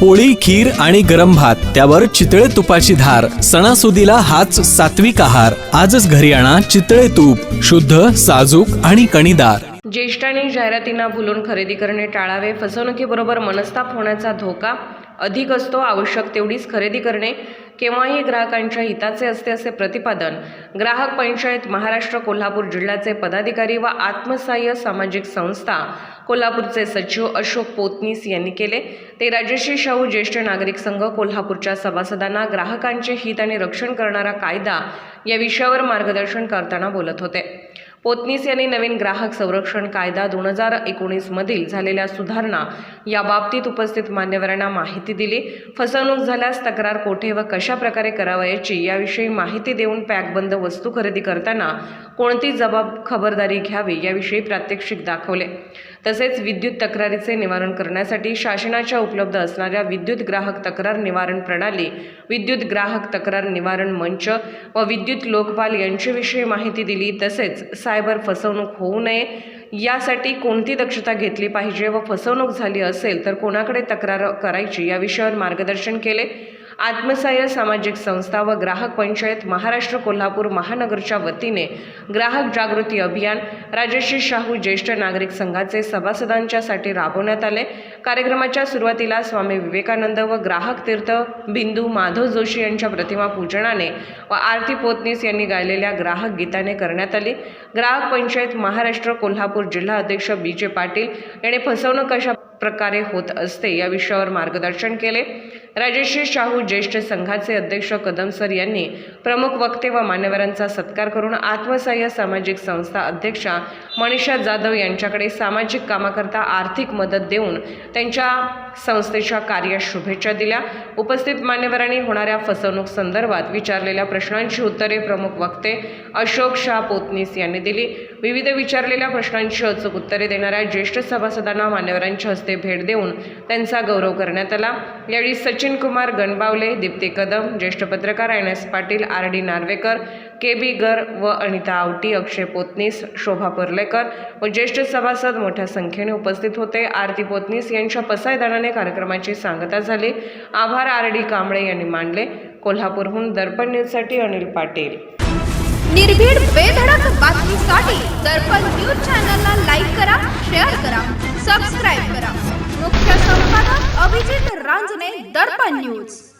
पोळी खीर आणि गरम भात त्यावर चितळे तुपाची धार सणासुदीला हाच सात्विक आहार. आजच घरी आणा चितळे तूप शुद्ध साजूक आणि कणीदार. ज्येष्ठांनी जाहिरातींना भुलून खरेदी करणे टाळावे फसवणुकीबरोबर मनस्ताप होण्याचा धोका अधिक असतो आवश्यक तेवढीच खरेदी करणे. केव्हाही ग्राहकांच्या हिताचे असते असे प्रतिपादन ग्राहक पंचायत महाराष्ट्र कोल्हापूर जिल्ह्याचे पदाधिकारी व आत्मसहाय्य सामाजिक संस्था कोल्हापूरचे सचिव अशोक पोतनीस यांनी केले. ते राजश्री शाहू ज्येष्ठ नागरिक संघ कोल्हापूरच्या सभासदांना ग्राहकांचे हित आणि रक्षण करणारा कायदा या विषयावर मार्गदर्शन करताना बोलत होते. पोतनीस यांनी नवीन ग्राहक संरक्षण कायदा दोन हजार एकोणीसमधील झालेल्या सुधारणा या बाबतीत उपस्थित मान्यवरांना माहिती दिली. फसवणूक झाल्यास तक्रार कोठे व कशा प्रकारे करावयाची याविषयी माहिती देऊन पॅकबंद वस्तू खरेदी करताना कोणती जबाब खबरदारी घ्यावी याविषयी प्रात्यक्षिक दाखवले. तसेच विद्युत तक्रारीचे निवारण करण्यासाठी शासनाच्या उपलब्ध असणाऱ्या विद्युत ग्राहक तक्रार निवारण प्रणाली विद्युत ग्राहक तक्रार निवारण मंच व विद्युत लोकपाल यांच्याविषयी माहिती दिली तसेच सायबर फसवणूक होऊ नये यासाठी कोणती दक्षता घेतली पाहिजे व फसवणूक झाली असेल तर कोणाकडे तक्रार करायची या विषयावर मार्गदर्शन केले. आत्मसहाय्य सामाजिक संस्था व ग्राहक पंचायत महाराष्ट्र कोल्हापूर महानगरच्या वतीने ग्राहक जागृती अभियान राजश्री शाहू ज्येष्ठ नागरिक संघाचे सभासदांच्यासाठी राबवण्यात आले. कार्यक्रमाच्या सुरुवातीला स्वामी विवेकानंद व ग्राहक तीर्थ बिंदू माधव जोशी यांच्या प्रतिमा पूजनाने व आरती पोतनीस यांनी गायलेल्या ग्राहक गीताने करण्यात आली. ग्राहक पंचायत महाराष्ट्र कोल्हापूर जिल्हा अध्यक्ष बी जे पाटील यांनी फसवणूक कशा प्रकारे होत असते या विषयावर मार्गदर्शन केले. राजश्री शाहू ज्येष्ठ संघाचे अध्यक्ष कदम सर यांनी प्रमुख वक्ते व मान्यवरांचा सत्कार करून आत्मसहाय्य सामाजिक संस्था अध्यक्षा मनीषा जाधव यांच्याकडे सामाजिक कामाकरता आर्थिक मदत देऊन त्यांच्या संस्थेच्या कार्यास शुभेच्छा दिल्या. उपस्थित मान्यवरांनी होणाऱ्या फसवणूक संदर्भात विचारलेल्या प्रश्नांची उत्तरे प्रमुख वक्ते अशोक शाह पोतनीस यांनी दिली. विविध विचारलेल्या प्रश्नांची अचूक उत्तरे देणाऱ्या ज्येष्ठ सभासदांना मान्यवरांच्या हस्ते भेट देऊन त्यांचा गौरव करण्यात आला. यावेळी सचिन कुमार गणबावले दीप्ती कदम ज्येष्ठ पत्रकार N S Patil R D Narvekar K B Gar व अनिता आवटी अक्षय पोतनीस शोभा पर्लेकर व ज्येष्ठ सभासद मोठ्या संख्येने उपस्थित होते. आरती पोतनीस यांच्या पसायदानाने कार्यक्रमाची सांगता झाली. आभार आर डी कांबळे यांनी मानले. कोल्हापूरहून दर्पण न्यूजसाठी अनिल पाटील. निर्भीड बेधडक news.